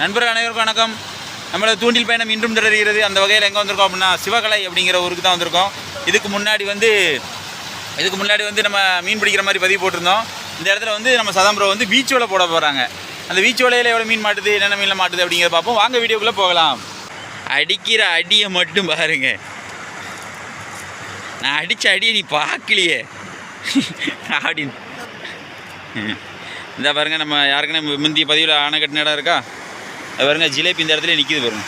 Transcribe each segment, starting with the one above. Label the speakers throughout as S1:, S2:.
S1: நண்பர்கள் அனைவருக்கும் வணக்கம். நம்மளோட தூண்டில் பயணம் இன்றும் தொடர்கிறது. அந்த வகையில் எங்கே வந்திருக்கோம் அப்படின்னா சிவகலை அப்படிங்கிற ஊருக்கு தான் வந்திருக்கோம். இதுக்கு முன்னாடி வந்து இதுக்கு முன்னாடி வந்து நம்ம மீன் பிடிக்கிற மாதிரி பதிவு போட்டிருந்தோம். இந்த இடத்துல வந்து நம்ம சதம்பரம் வந்து பீச் வலை போட போகிறாங்க அந்த பீச் வலையில் எவ்வளோ மீன் மாட்டுது என்னென்ன மீனில் மாட்டுது அப்படிங்கிறத பார்ப்போம். வாங்க வீடியோக்குள்ளே போகலாம். அடிக்கிற அடியை மட்டும் பாருங்க. நான் அடித்த அடியை நீ பார்க்கலையே. அப்படின்னு. இந்த பாருங்க நம்ம யாருக்குன்னா முந்தைய பதிவில் ஆணை கட்டின இடம் இருக்கா? பாருங்க ஜிலேபி இந்த இடத்துல நிற்கிது பாருங்க.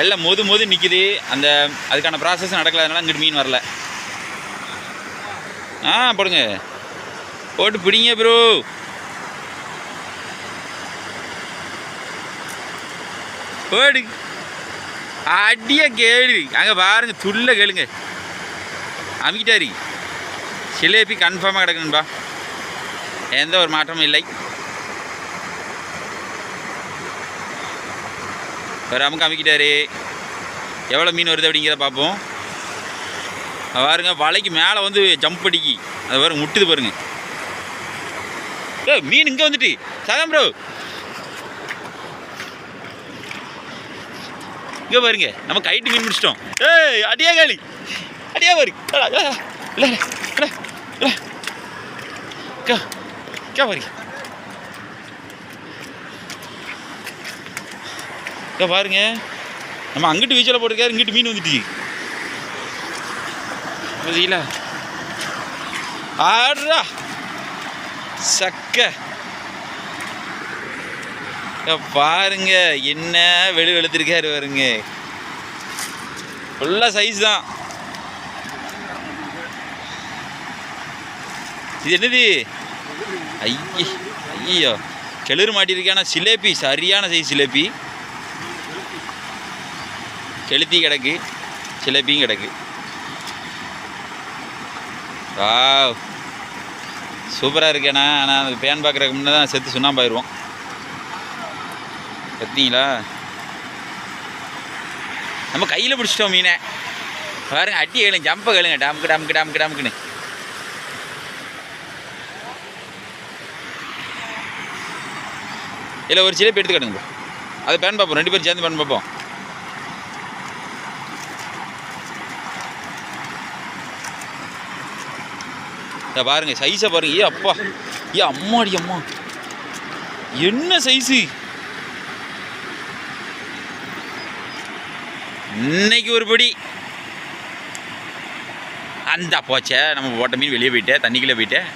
S1: எல்லாம் மொது மொது நிற்கிது அந்த அதுக்கான ப்ராசஸ் நடக்கலாதனால அங்கிட்டு மீன் வரல. ஆ போடுங்க. போட்டு பிடிங்க ப்ரோ போடு. அடிய கேளு. அங்கே பாருங்க துள்ள கேளுங்க. அமிக்கிட்டாரி. சிலேபி கன்ஃபார்மாக கிடக்கணும்பா எந்த ஒரு மாற்றமும் இல்லை. வேறு காமிக்கிட்டாரு. எவ்வளோ மீன் வருது அப்படிங்கிறத பார்ப்போம். பாருங்க வலைக்கு மேலே வந்து ஜம்ப் அடிக்கி. அது பாருங்க முட்டுது பாருங்க. ஏ மீன் இங்கே வந்துட்டு. சதம் ப்ரோ இங்கே பாருங்க நம்ம கைட்டு மீன் முடிச்சிட்டோம் ஏய் அடியா காலி அடியா பாரு. இல்லை இல்லை இல்லை பாருங்க இங்கே பாருங்க. நம்ம அங்கிட்டு வீச்சில் போட்டிருக்காரு இங்கிட்டு மீன் வந்துட்டு பார்த்தீங்களா ஆடுறா. சக்க. பாருங்க என்ன வெளு வெளுத்திருக்காரு பாருங்க. ஃபுல்லாக சைஸ் தான். இது என்னது? ஐய ஐயோ. கிளறு ஆனால் சிலேபி சரியான சைஸ் சிலேபி. செலுத்தி கிடக்கு சிலேபியும் கிடக்கு. வா சூப்பராக இருக்கேண்ணா ஆனால் அந்த பேன் பார்க்குறதுக்கு முன்னே தான் செத்து சுண்ணாம்பாயிருவோம் பார்த்தீங்களா நம்ம கையில் பிடிச்சிட்டோம் மீனை. பாருங்க அட்டி கேளுங்க ஜம்பை கேளுங்க. டாமுக்கு டாமுக்கு டாமுக்கு டாமுக்குன்னு. இல்லை ஒரு சிலேபி எடுத்துக்கிடுங்க அதை பேன் பார்ப்போம். ரெண்டு பேரும் சேர்ந்து பேன் பார்ப்போம். இதை பாருங்க சைஸை பாருங்க. ஏ அப்பா. ஏ அம்மாடி அம்மா. என்ன சைஸு இன்னைக்கு ஒரு படி. அந்த போச்சே. நம்ம போட்ட மீன் வெளியே போயிட்டேன் தண்ணிக்குள்ளே போயிட்டேன்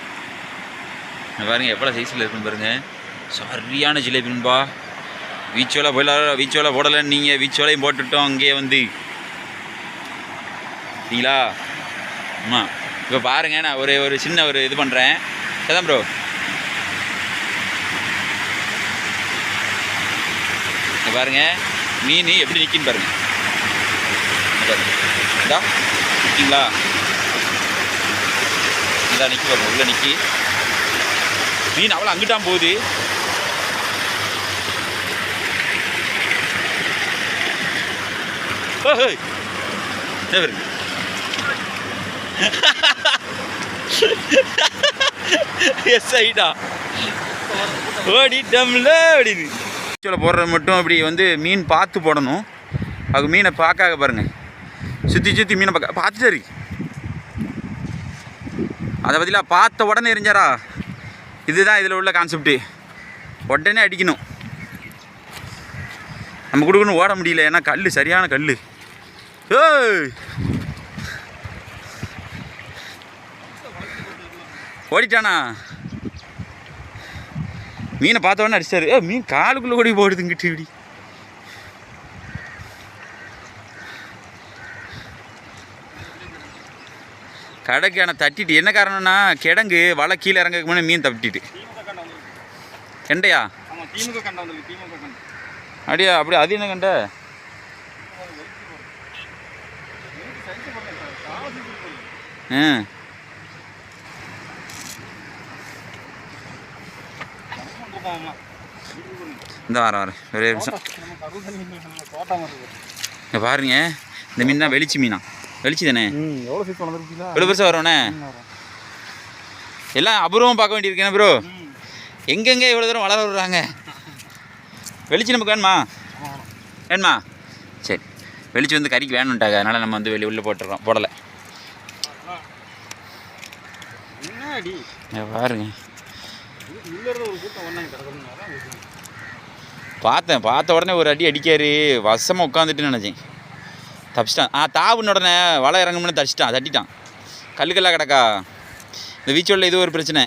S1: பாருங்க எவ்வளோ சைஸில் இருக்குன்னு பாருங்க. சரியான ஜிலேபின்பா வீச்சோலை போயில வீச்சோலை போடலைன்னு நீங்கள் வீச்சோலையும் போட்டுட்டோம் அங்கேயே வந்து. சரிங்களா? ஆமாம் இப்போ பாருங்க நான் ஒரு ஒரு சின்ன ஒரு இது பண்ணுறேன் சதான் ப்ரோ இங்க பாருங்க மீன் எப்படி நிற்கின்னு பாருங்க. இதா? நிற்கிங்களா இதா நிற்கி பாருங்க உள்ளே நிற்கி மீன் அவ்வளோ அங்கிட்டான் போகுது. ஓஹோ இந்த பாருங்க எஸ் ஐடா ஓடிட்டம்ல அப்படின்னு சொல்ல போடுறது மட்டும் அப்படி வந்து மீன் பார்த்து போடணும். அது மீனை பார்க்காக பாருங்கள் சுற்றி சுற்றி மீனை பார்க்க பார்த்துட்டு இருக்கு அதை பற்றிலாம் பார்த்த உடனே எரிஞ்சாரா? இதுதான் இதில் உள்ள கான்செப்ட்டு உடனே அடிக்கணும். நம்ம கொடுக்கணும் ஓட முடியல ஏன்னா கல் சரியான கல் ஏய்! ஓடிட்டானா? மீனை பார்த்த உடனே அடிச்சாரு. ஏ மீன் காலுக்குள்ளே ஓடி போடுது இங்கிட்டு இப்படி. கடைக்கு ஆனால் தட்டிட்டு. என்ன காரணம்னா கிடங்கு வலை கீழே இறங்கக்கு முன்னே மீன் தட்டிட்டு கெண்டையா? அப்படியா அப்படி அது என்ன கண்ட? ஆ. இந்த வாரம் வரேன் ஒரே நிமிஷம். இங்கே பாருங்க இந்த மீன் தான் வெளிச்சி மீனா. வெளிச்சி தானே?
S2: எவ்வளோ
S1: பெருசாக வரும்ண்ணே எல்லாம் அபூர்வம் பார்க்க வேண்டியிருக்கேன் ப்ரோ எங்கெங்கே இவ்வளோ தூரம் வளர விடுறாங்க? வெளிச்சு நமக்கு வேணுமா?
S2: வேணும்?
S1: சரி. வெளிச்சு வந்து கறிக்கு வேணும்ட்டாங்க. அதனால் நம்ம வந்து வெளியே உள்ளே போட்டுறோம். போடலை. பாருங்க. பார்த்தேன் பார்த்த உடனே ஒரு அடி அடிக்காரு. வசமாக உட்காந்துட்டு நினச்சேன். தப்பிச்சிட்டான். ஆ தாவுன உடனே வலை இறங்கும்னு தடிச்சிட்டான் தட்டிட்டான். கல்லுக்கெல்லாம் கிடக்கா? இந்த வீச்சோலில் இது ஒரு பிரச்சனை.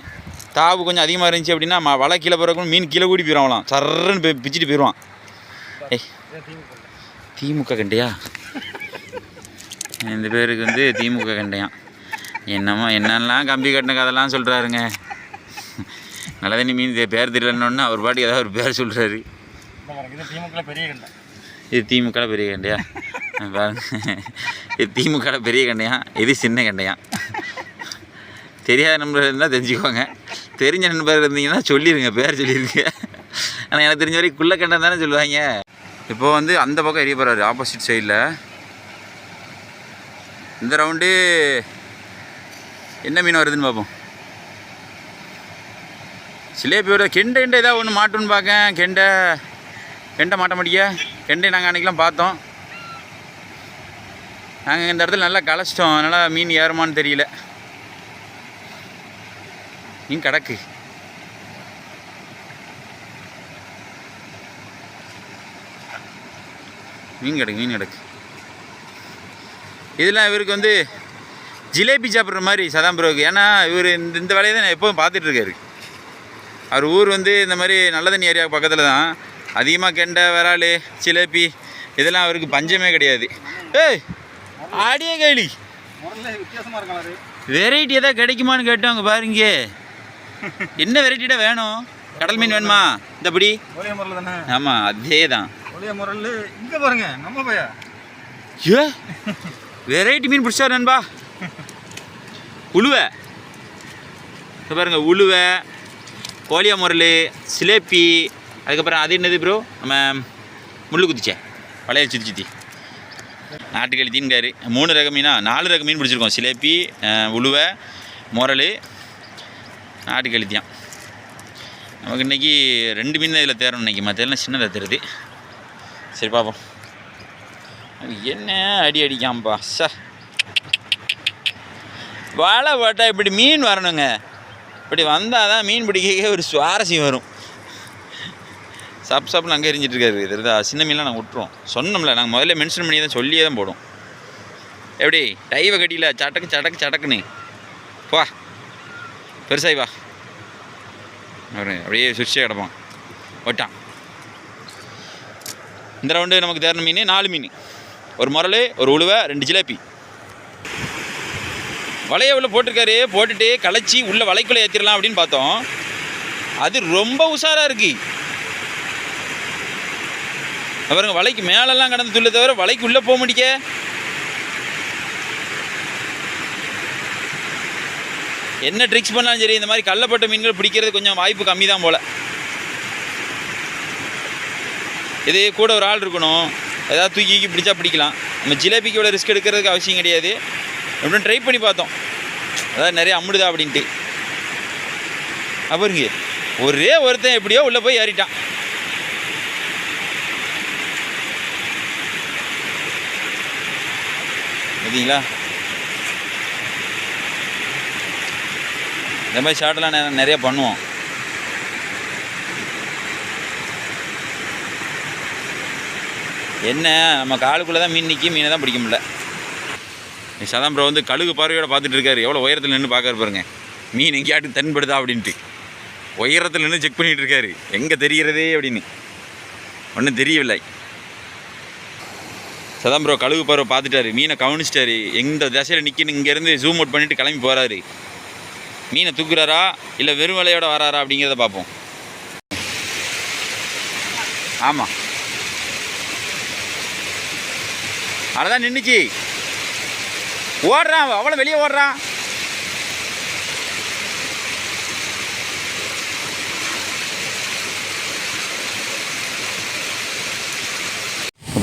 S1: தாவு கொஞ்சம் அதிகமாக இருந்துச்சு அப்படின்னா வலை கீழே போகிறக்கும் மீன் கீழே கூடி போயிடுவாங்களாம் சர்றன்னு போய் பிச்சுட்டு போயிடுவான் ஏய்
S2: திமுக
S1: திமுக கண்டையா? இந்த பேருக்கு வந்து திமுக கண்டையான் என்னமோ என்னெல்லாம் கம்பி கட்டின கதெல்லாம் சொல்கிறாருங்க நல்லதண்ணி மீன் பேர் தெரியலன்னு அவர் பாட்டுக்கு ஏதாவது ஒரு பேர் சொல்கிறாரு
S2: இது திமுக பெரிய கண்டை.
S1: இது திமுக பெரிய கண்டையா? பாருங்க இது திமுக பெரிய கண்டையா? இது சின்ன கண்டையா? தெரியாத நண்பர் இருந்தால் தெரிஞ்சுக்கோங்க. தெரிஞ்ச நண்பர் இருந்தீங்கன்னா சொல்லிடுங்க பேர் சொல்லிடுங்க ஆனால் எனக்கு தெரிஞ்ச வரைக்கும் குள்ள கண்டம் தானே சொல்லுவாங்க. இப்போ வந்து அந்த பக்கம் எரிய போகிறாரு ஆப்போசிட் சைடில் இந்த ரவுண்டு என்ன மீன் வருதுன்னு பார்ப்போம் சிலேபியோட கெண்டை கெண்டை ஏதாவது ஒன்று மாட்டுன்னு பார்க்கேன். கெண்டை கெண்டை மாட்ட மாட்டியா கெண்டை நாங்கள் அன்றைக்கெலாம் பார்த்தோம். நாங்கள் இந்த இடத்துல நல்லா களைச்சிட்டோம். அதனால் மீன் ஏறுமான்னு தெரியல. மீன் கிடக்கு. மீன் கிடக்கு மீன் கிடக்கு. இதெல்லாம் இவருக்கு வந்து ஜிலேபி சாப்பிட்ற மாதிரி சதாம் ஏன்னா இவர் இந்த இந்த வேலையை தான் எப்போவும் பார்த்துட்டு இருக்காரு. அவர் ஊர் வந்து இந்த மாதிரி நல்ல தண்ணி ஏரியா பக்கத்தில் தான். அதிகமாக கெண்டை விரால் ஜிலேபி இதெல்லாம் அவருக்கு பஞ்சமே கிடையாது. ஏய் ஆடிய கைலி. வெரைட்டி எதாவது கிடைக்குமான்னு கேட்டோம் அங்கே பாருங்க. என்ன வெரைட்டிடா வேணும்? கடல் மீன் வேணுமா? இந்தபடி
S2: ஒளிய தானே
S1: ஆமாம் அதே தான்
S2: இங்கே பாருங்க நம்ம பையா
S1: ஏ வெரைட்டி மீன் பிடிச்சா நண்பா. உழுவை. பாருங்க உழுவை கோழியா முரல் சிலேப்பி அதுக்கப்புறம் அது என்னது ப்ரோ நம்ம முள்ளு குதிச்சே. பழைய சுற்றி சுற்றி நாட்டுக்கழி தீன்காரு. மூணு ரக மீனா நாலு ரக மீன் பிடிச்சிருக்கோம். சிலேப்பி அஹ், உழுவை முரல் நாட்டுக்கழி தான் நமக்கு இன்றைக்கி ரெண்டு மீன் தான் இதில் தேரணும் இன்றைக்கி மற்ற சின்னதாக தருது சரி பார்ப்போம் என்ன அடி அடிக்காம்பா சார் வாழை போட்டால் இப்படி மீன் வரணுங்க. இப்படி வந்தால் தான் மீன் பிடிக்க ஒரு சுவாரஸ்யம் வரும். சப் சப்னு அங்கே எரிஞ்சிட்டு இருக்காரு. தெரியுதா சின்ன மீன்லாம் நாங்கள் விட்டுருவோம். சொன்னோம்ல நாங்கள் முதல்ல மென்ஷன் பண்ணி தான் சொல்லியே தான் போடும் எப்படி? டைவை கட்டியில் சடக்கு சடக்கு சடக்குன்னு. போ. பெருசாய் வா. அப்படியே சுவிட்சே கிடப்பான். ஒட்டான் இந்த ரவுண்டு நமக்கு தேர்ன மீன் நாலு மீன். ஒரு முரல் ஒரு உழுவை ரெண்டு ஜிலேபி. வலையை உள்ள போட்டிருக்காரு. போட்டுட்டு களைச்சி உள்ள வலைக்குள்ளே ஏற்றிடலாம் அப்படின்னு பார்த்தோம். அது ரொம்ப உஷாராக இருக்கு. பாருங்க வலைக்கு மேலெல்லாம் கடந்து துள்ள தவிர வலைக்கு உள்ளே போக முடிக்க என்ன ட்ரிக்ஸ் பண்ணாலும் சரி இந்த மாதிரி கள்ளப்பட்ட மீன்கள் பிடிக்கிறது கொஞ்சம் வாய்ப்பு கம்மி தான் போல். இது கூட ஒரு ஆள் இருக்கணும். ஏதாவது தூக்கி தூக்கி பிடிச்சா பிடிக்கலாம். நம்ம ஜிலேபிக்கு இவ்வளோ ரிஸ்க் எடுக்கிறதுக்கு அவசியம் கிடையாது. அப்படின்னு ட்ரை பண்ணி பார்த்தோம். அதாவது நிறைய அம்முடுதா அப்படின்ட்டு. அப்புறங்க ஒரே ஒருத்தன் எப்படியோ உள்ளே போய் ஏறிட்டான். பார்த்தீங்களா இந்த மாதிரி ஷார்ட்லாம் நிறையா நிறைய பண்ணுவோம். என்ன? நம்ம காலுக்குள்ளே தான் மீன் நிற்கி மீனை தான் பிடிக்க முடியல. சதாம் ப்ரோ வந்து கழுகு பார்வையோட பார்த்துட்டு இருக்காரு. எவ்வளோ உயரத்தில் நின்று பார்க்கற பாருங்க. மீன் எங்கேயாட்டு தென்படுதா அப்படின்ட்டு. உயரத்தில் நின்று செக் பண்ணிகிட்டு இருக்காரு. எங்கே தெரிகிறதே அப்படின்னு. ஒன்றும் தெரியவில்லை. சதாம் ப்ரோ கழுகு பார்வை பார்த்துட்டாரு. மீனை கவனிச்சிட்டாரு. எந்த திசையில் நிற்கணும் இங்கேருந்து ஜூம் அவுட் பண்ணிவிட்டு கிளம்பி போகிறாரு மீனை தூக்குறாரா? இல்லை வெறும் வலையோட வராரா அப்படிங்கிறத பார்ப்போம். ஆமாம் அதான் நின்றுச்சு ஓடுறான் அவ்வளோ வெளியே ஓடுறான்.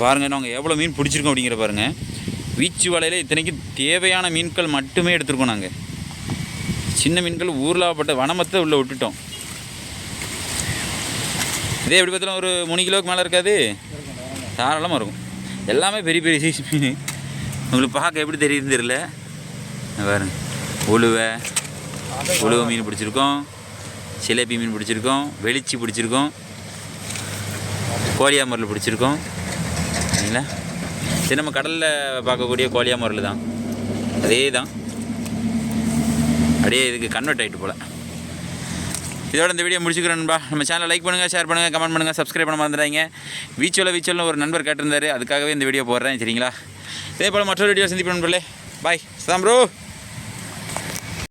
S1: பாருங்க நாங்கள் எவ்வளோ மீன் பிடிச்சிருக்கோம் அப்படிங்கிற பாருங்க. வீச்சு வலையில் இத்தனைக்கும் தேவையான மீன்கள் மட்டுமே எடுத்திருக்கோம் நாங்கள் சின்ன மீன்கள் ஊர்லாப்பட்ட வனமத்தை உள்ளே விட்டுட்டோம். இதே எப்படி பார்த்தாலும் ஒரு மூணு கிலோவுக்கு மேலே இருக்காது. தாராளமாக இருக்கும். எல்லாமே பெரிய பெரிய சைஸ் மீன். உங்களுக்கு பார்க்க எப்படி தெரியுதுன்னு தெரியல. பாருங்க. உழுவை. உழுவை மீன் பிடிச்சிருக்கோம். சிலேபி மீன் பிடிச்சிருக்கோம். வெளிச்சி பிடிச்சிருக்கோம். கோழியாமரில் பிடிச்சிருக்கோம். சரிங்களா? இது நம்ம கடலில் பார்க்கக்கூடிய கோழியாமரில் தான். அதே தான் அப்படியே இதுக்கு கன்வெர்ட் ஆகிட்டு போல். இதோட இந்த வீடியோ முடிச்சுக்கிறேன்பா நம்ம சேனலை லைக் பண்ணுங்கள் ஷேர் பண்ணுங்கள் கமெண்ட் பண்ணுங்கள் சப்ஸ்கிரைப் பண்ண மறந்துடாங்க வீச்சோல வீச்சோல்னு ஒரு நண்பர் கேட்டிருந்தாரு. அதுக்காகவே இந்த வீடியோ போடுறேன் சரிங்களா? இதே போல் மற்றொரு வீடியோ சந்திப்பேன் நண்பர்களே. பாய் சதாம் ப்ரோ